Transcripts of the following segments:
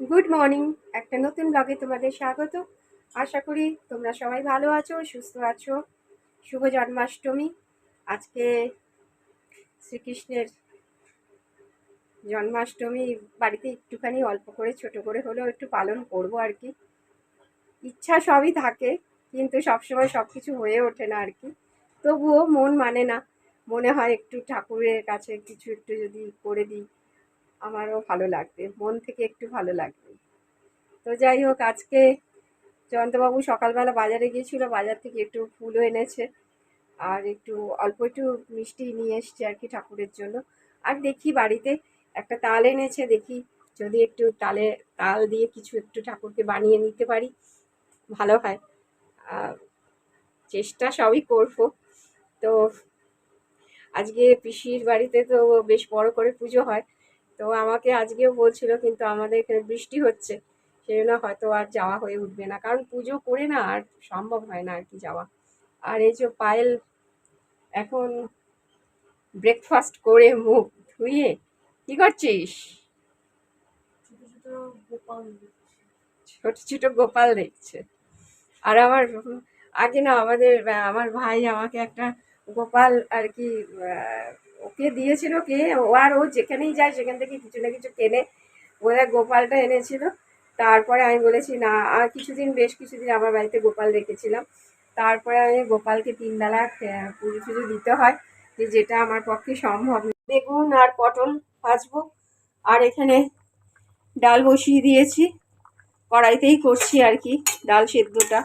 Good morning, একটা নতুন ব্লগে তোমাদের স্বাগত। আশা করি তোমরা সবাই ভালো আছো, সুস্থ আছো। শুভ জন্মাষ্টমী। আজকে শ্রীকৃষ্ণের জন্মাষ্টমী, বাড়িতে একটুখানি অল্প করে, ছোট করে হলেও একটু পালন করব আর কি। ইচ্ছা সবই থাকে, কিন্তু সবসময় সব কিছু হয়ে ওঠে না আর কি। তবুও মন মানে না। মনে হয় একটু ঠাকুরের কাছে কিছু একটু যদি করে দিই। আমারও ভালো লাগবে, মন থেকে একটু ভালো লাগবে। তো যাই হোক, আজকে জয়ন্তবাবু সকালবেলা বাজারে গিয়েছিল, বাজার থেকে একটু ফুলও এনেছে। আর একটু অল্প একটু মিষ্টি নিয়ে এসছে আর কি ঠাকুরের জন্য। আর দেখি বাড়িতে একটা তাল এনেছে, দেখি যদি একটু তালে, তাল দিয়ে কিছু একটু ঠাকুরকে বানিয়ে নিতে পারি, ভালো হয়। চেষ্টা সবই করব। তো আজকে পিসির বাড়িতে তো বেশ বড় করে পুজো হয় তো আমাকে আজকেও বলছিল কিন্তু আমাদের এখানে বৃষ্টি হচ্ছে সেই জন্য হয়তো আর যাওয়া হয়ে উঠবে না। কারণ পুজো করে না আর সম্ভব হয় না আর কি যাওয়া। আর এই যে পায়েল এখন ব্রেকফাস্ট করে মুখ ধুয়ে কি করছিস? ছোট ছোট গোপাল দেখছে। আর আমার আগে না আমাদের আমার ভাই আমাকে একটা গোপাল আর কি ওকে দিয়েছিল, কে? ও আর ও যেখানেই যায়, সেখান থেকে কিছু না কিছু কেনে। ওরা গোপালটা এনেছিল। তারপরে আমি বলেছি, না, আর কিছুদিন, বেশ কিছুদিন আমার বাড়িতে গোপাল রেখেছিলাম। তারপরে আমি গোপালকে তিনবেলা পুজো টুজো দিতে হয় যে যেটা আমার পক্ষে সম্ভব বেগুন আর পটল ভাজবো। আর এখানে ডাল বসিয়ে দিয়েছি। কড়াইতেই করছি আর কি, ডাল সেদ্ধটা।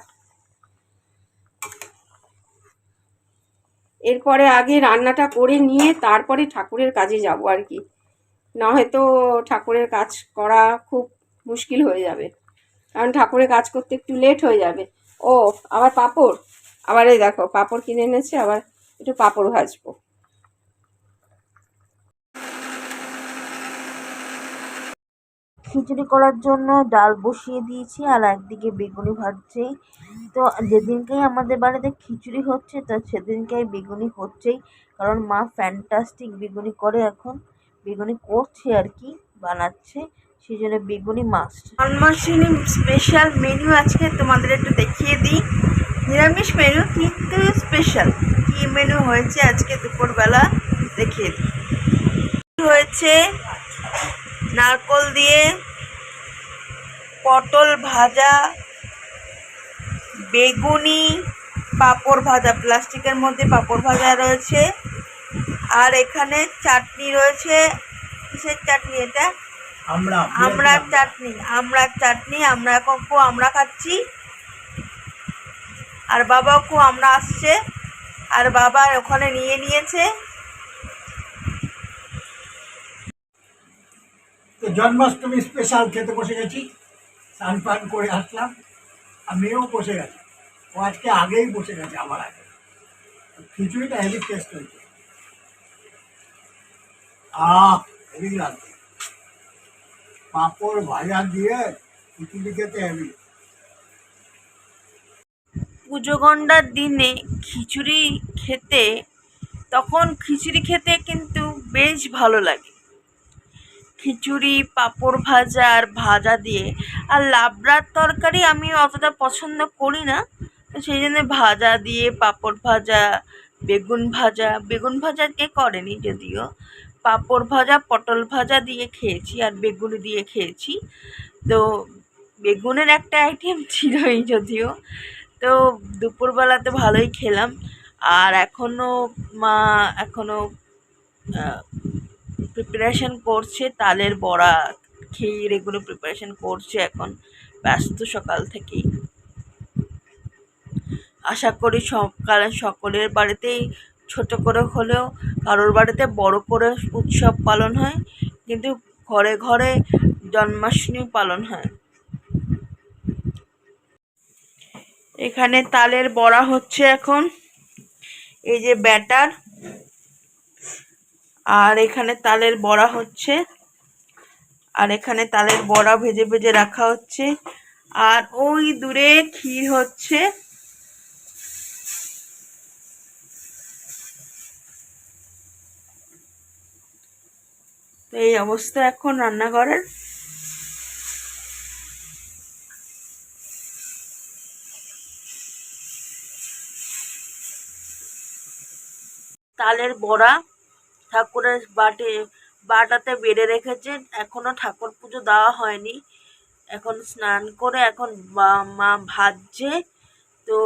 এরপরে আগে রান্নাটা করে নিয়ে তারপরে ঠাকুরের কাজে যাব আর কি। না হয়তো ঠাকুরের কাজ করা খুব মুশকিল হয়ে যাবে। কারণ ঠাকুরের কাজ করতে একটু লেট হয়ে যাবে। ও, আবার পাপড়? আবার এই দেখো, পাপড় কিনে এনেছে, আবার একটু পাপড় ভাজবো। খিচুড়ি করার জন্য ডাল বসিয়ে দিয়েছি আর একদিকে বেগুনি ভাজছি তো যেদিনকেই আমাদের বাড়িতে খিচুড়ি হচ্ছে, তো সেদিনকেই বেগুনি হচ্ছেই। কারণ মা ফ্যান্টাস্টিক বেগুনি করে এখন। বেগুনি করছে আর কি, বানাচ্ছে। সেই জন্য বেগুনি মাস্ট জন্মাষ্টমী স্পেশাল মেনু আজকে তোমাদের একটু দেখিয়ে দিই। নিরামিষ মেনু কিন্তু স্পেশাল কি মেনু হয়েছে আজকে দুপুরবেলা দেখিয়ে দিই। হয়েছে নারকল দিয়ে পটল ভাজা বেগুনি পাঁপড় ভাজা প্লাস্টিকের মধ্যে পাঁপড় ভাজা রয়েছে। আর এখানে চাটনি রয়েছে। কিসের চাটনি এটা? আমরা আমড়ার চাটনি। আমড়ার চাটনি আমরা এখন খুব আমরা খাচ্ছি। আর বাবাও খুব আমরা আসছে। আর বাবা ওখানে নিয়ে নিয়েছে। তো জন্মাষ্টমী স্পেশাল খেতে বসে গেছি। স্নান পান করে আসলাম, আর মেয়েও বসে গেছে। ও আজকে আগেই বসে গেছে আমার আগে। খিচুড়িটা হেভি টেস্ট হয়েছে। আহ হেভি লাগছে। পাঁপড় ভাজা দিয়ে খিচুড়ি খেতে হেভি পুজোগণ্ডার দিনে খিচুড়ি খেতে, তখন খিচুড়ি খেতে কিন্তু বেশ ভালো লাগে। খিচুড়ি, পাঁপড় ভাজা আর ভাজা দিয়ে। আর লাবড়ার তরকারি আমি অতটা পছন্দ করি না। সেই জন্য ভাজা দিয়ে পাঁপড় ভাজা, বেগুন ভাজা বেগুন ভাজা কে করেনি যদিও। পাঁপড় ভাজা, পটল ভাজা দিয়ে খেয়েছি আর বেগুন দিয়ে খেয়েছি। তো বেগুনের একটা আইটেম ছিলই যদিও। তো দুপুরবেলাতে ভালোই খেলাম। আর এখনও মা এখনও প্রিপারেশন করছে, তালের বড়া, ক্ষীর এগুলো প্রিপারেশন করছে এখন, ব্যস্ত সকাল থেকেই। আশা করি সকাল সকলের বাড়িতেই ছোট করে হলেও কারোর বাড়িতে বড় করে উৎসব পালন হয়, কিন্তু ঘরে ঘরে জন্মাষ্টমী পালন হয়। এখানে তালের বড়া হচ্ছে এখন। এই যে ব্যাটার আর এখানে তালের বড়া হচ্ছে। আর এখানে তালের বড়া ভেজে ভেজে রাখা হচ্ছে। আর ওই দূরে ক্ষীর হচ্ছে। এই অবস্থা এখন রান্নাঘরের। তালের বড়া ঠাকুরের বাটে, বাটাতে বেড়ে রেখেছে এখনও ঠাকুর পুজো দেওয়া হয়নি। এখন স্নান করে এখন মা ভাজছে। তো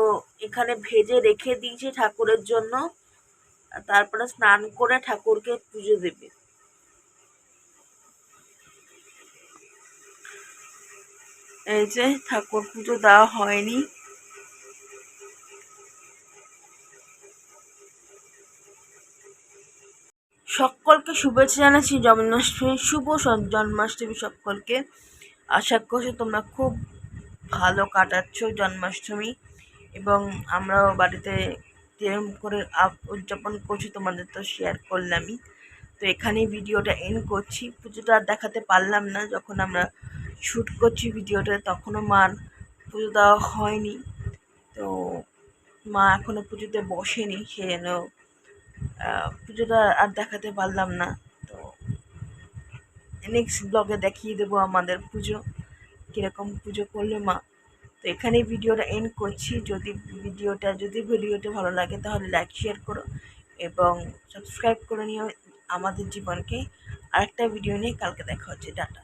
এখানে ভেজে রেখে দিয়েছে ঠাকুরের জন্য। তারপরে স্নান করে ঠাকুরকে পুজো দেবে। এই যে ঠাকুর পুজো দেওয়া হয়নি সকলকে শুভেচ্ছা জানাচ্ছি জন্মাষ্টমী, শুভ জন্মাষ্টমী সকলকে। আশা করছি তোমরা খুব ভালো কাটাচ্ছ জন্মাষ্টমী এবং আমরাও বাড়িতে যেরকম করে উদযাপন করছি তোমাদের তো শেয়ার করলামই। তো এখানেই ভিডিওটা এন্ড করছি। পুজোটা আর দেখাতে পারলাম না, যখন আমরা শ্যুট করছি ভিডিওটা তখনও মার পুজো দেওয়া হয়নি। তো মা এখনও পুজোতে বসেনি, সে যেন পুজোটা আর দেখাতে পারলাম না। তো নেক্সট ব্লগে দেখিয়ে দেবো আমাদের পুজো, কীরকম পুজো করল মা। তো এখানেই ভিডিওটা এন্ড করছি। যদি ভিডিওটা যদি ভিডিওটা ভালো লাগে তাহলে লাইক শেয়ার করো এবং সাবস্ক্রাইব করে নিও আমাদের জীবনকে। আরেকটা ভিডিও নিয়ে কালকে দেখা হচ্ছে। টাটা।